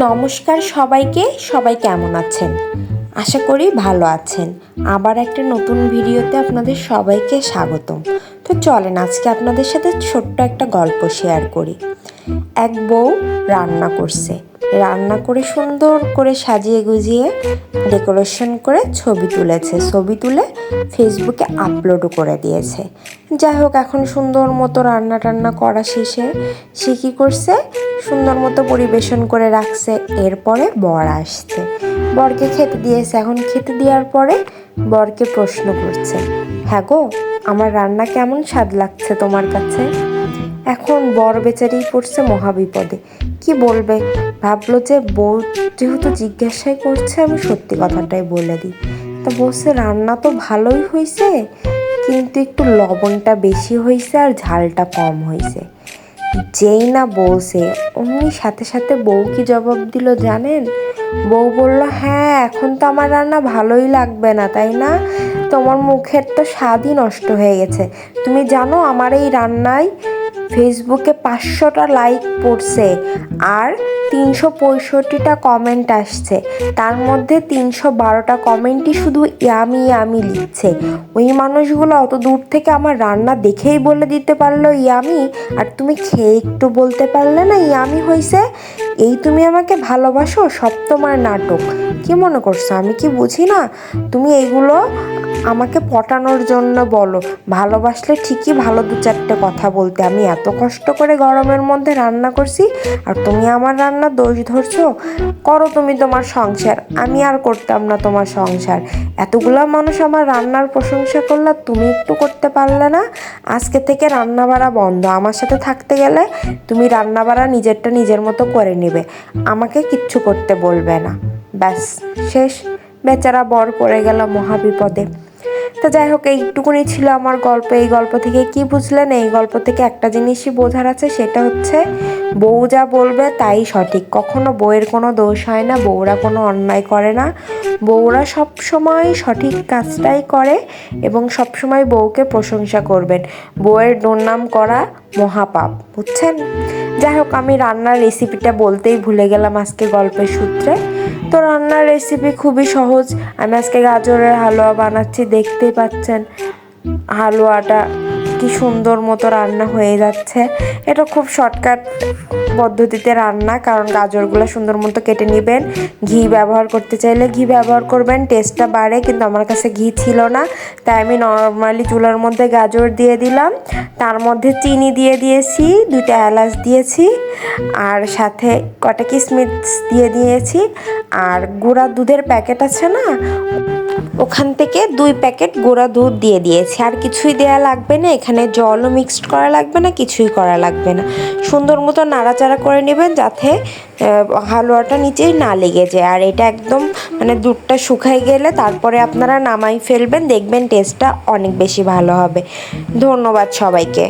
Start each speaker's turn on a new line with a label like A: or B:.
A: নমস্কার সবাইকে, সবাই কেমন আছেন? আশা করি ভালো আছেন। আবার একটা নতুন ভিডিওতে আপনাদের সবাইকে স্বাগতম। তো চলেন, আজকে আপনাদের সাথে ছোট্ট একটা গল্প শেয়ার করি। এক বউ রান্না করছে। রান্না করে সুন্দর করে সাজিয়ে গুজিয়ে ডেকোরেশন করে ছবি তুলেছে। ছবি তুলে ফেসবুকে আপলোডও করে দিয়েছে। যাই হোক, এখন সুন্দর মতো রান্না টান্না করা শেষে সে কী করছে? সুন্দর মতো পরিবেশন করে রাখছে। এরপরে বর আসছে। বরকে খেতে দিয়েছে। এখন খেতে দেওয়ার পরে বরকে প্রশ্ন করছে হ্যাঁ গো, আমার রান্না কেমন স্বাদ লাগছে তোমার কাছে? এখন বর বেচারেই পড়ছে মহাবিপদে। কি বলবে? ভাবলো যে বউ যেহেতু জিজ্ঞাসাই করছে, আমি সত্যি কথাটাই বলে দিই। তা বলছে, রান্না তো ভালোই হয়েছে কিন্তু একটু লবণটা বেশি হয়েছে আর ঝালটা কম হয়েছে যেই না বলছে, অমনি সাথে সাথে বউ কি জবাব দিল জানেন? বউ বলল হ্যাঁ এখন তো আমার রান্না ভালোই লাগবে না, তাই না? তোমার মুখের তো স্বাদই নষ্ট হয়ে গেছে। তুমি জানো আমার এই রান্নায় ফেসবুকে পাঁচশোটা লাইক পড়ছে আর তিনশো পঁয়ষট্টিটা কমেন্ট আসছে। তার মধ্যে তিনশো বারোটা কমেন্টই শুধু ইয়ামি ইয়ামি লিখছে। ওই মানুষগুলো অত দূর থেকে আমার রান্না দেখেই বলে দিতে পারল ইয়ামি। আর তুমি খেয়ে একটু বলতে পারলে না ইয়ামি হয়েছে এই তুমি আমাকে ভালোবাসো সব তোমার নাটক। কি মনে করছ? আমি কি বুঝি না? তুমি এইগুলো আমাকে পটানোর জন্য বলো। ভালোবাসলে ঠিকই ভালো দু চারটে কথা বলতে। আমি এত কষ্ট করে গরমের মধ্যে রান্না করছি, আর তুমি আমার রান্না দোষ ধরছো। করো তুমি তোমার সংসার। আমি আর করতাম না তোমার সংসার। এতগুলা মানুষ আমার রান্নার প্রশংসা করলে তুমি একটু করতে পারলে না? আজকে থেকে রান্না বাড়া বন্ধ। আমার সাথে থাকতে গেলে তুমি রান্না বাড়া নিজেরটা নিজের মতো করে নেবে। আমাকে কিচ্ছু করতে বলবে না। ব্যাস, শেষ। বেচারা বর পড়ে গেল মহাবিপদে। তো যাই হোক, এইটুকুনি ছিল আমার গল্প। এই গল্প থেকে কি বুঝলেন? এই গল্প থেকে একটা জিনিসই বোঝার আছে, সেটা হচ্ছে বউ যা বলবে তাই সঠিক। কখনো বউয়ের কোনো দোষ হয় না, বউরা কোনো অন্যায় করে না। বউরা সব সময় সঠিক কাজটাই করে এবং সব সময় বউকে প্রশংসা করবেন। বউয়ের দুর্নাম করা মহাপাপ, বুঝছেন? যাই হোক, আমি রান্নার রেসিপিটা বলতেই ভুলে গেলাম আজকে গল্পের সূত্রে। তো রান্নার রেসিপি খুবই সহজ। আমি আজকে গাজরের হালুয়া বানাচ্ছি দেখতেই পাচ্ছেন। হালুয়াটা কি সুন্দর মতো রান্না হয়ে যাচ্ছে। এটা খুব শর্টকাট পদ্ধতিতে রান্না, কারণ গাজরগুলো সুন্দর মতো কেটে নেবেন। ঘি ব্যবহার করতে চাইলে ঘি ব্যবহার করবেন টেস্টটা বাড়ে, কিন্তু আমার কাছে ঘি ছিল না। তাই আমি নর্মালি চুলার মধ্যে গাজর দিয়ে দিলাম। তার মধ্যে চিনি দিয়ে দিয়েছি, দুইটা এলাচ দিয়েছি, আর সাথে কটা কিসমিস দিয়ে দিয়েছি। আর গুঁড়া দুধের প্যাকেট আছে না, ওখান থেকে দুই প্যাকেট গুঁড়া দুধ দিয়ে দিয়েছি। আর কিছুই দেয়া লাগবে না এখানে জলও মিক্সড করা লাগবে না, কিছুই করা লাগবে না। সুন্দর মতো নাড়াচাড়া করে নেবেন যাতে হালুয়াটা নিচেই না লেগে যায়। আর এটা একদম মানে দুধটা শুকাই গেলে তারপরে আপনারা নামাই ফেলবেন, দেখবেন টেস্টটা অনেক বেশি ভালো হবে। ধন্যবাদ সবাইকে।